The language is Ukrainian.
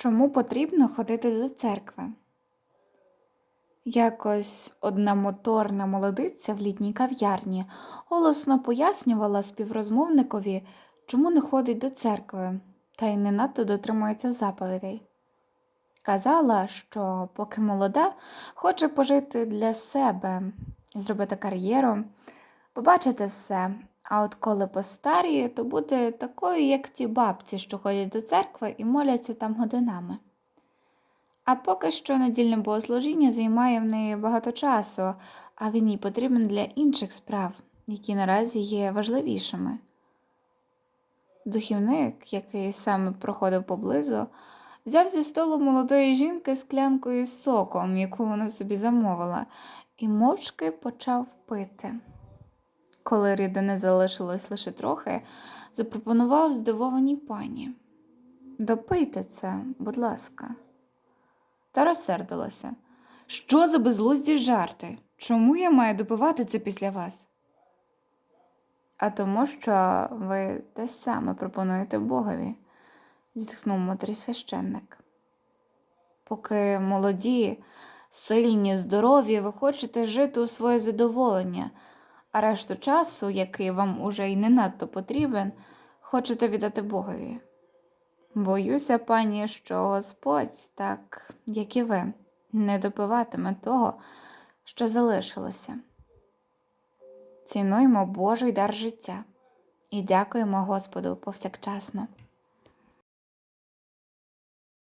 Чому потрібно ходити до церкви? Якось одна моторна молодиця в літній кав'ярні голосно пояснювала співрозмовникові, чому не ходить до церкви та й не надто дотримується заповідей. Казала, що поки молода, хоче пожити для себе, зробити кар'єру, побачити все. А от коли постаріє, то буде такою, як ті бабці, що ходять до церкви і моляться там годинами. А поки що недільне богослужіння займає в неї багато часу, а він їй потрібен для інших справ, які наразі є важливішими. Духівник, який саме проходив поблизу, взяв зі столу молодої жінки склянкою з соком, яку вона собі замовила, і мовчки почав пити. Коли рідини залишилось лише трохи, запропонував здивованій пані. Допийте це, будь ласка. Та розсердилася. Що за безглузді жарти? Чому я маю допивати це після вас? А тому, що ви те саме пропонуєте Богові, зітхнув мудрий священник. Поки молоді, сильні, здорові, ви хочете жити у своє задоволення, а решту часу, який вам уже й не надто потрібен, хочете віддати Богові. Боюся, пані, що Господь, так як і ви, не допиватиме того, що залишилося. Цінуємо Божий дар життя і дякуємо Господу повсякчасно.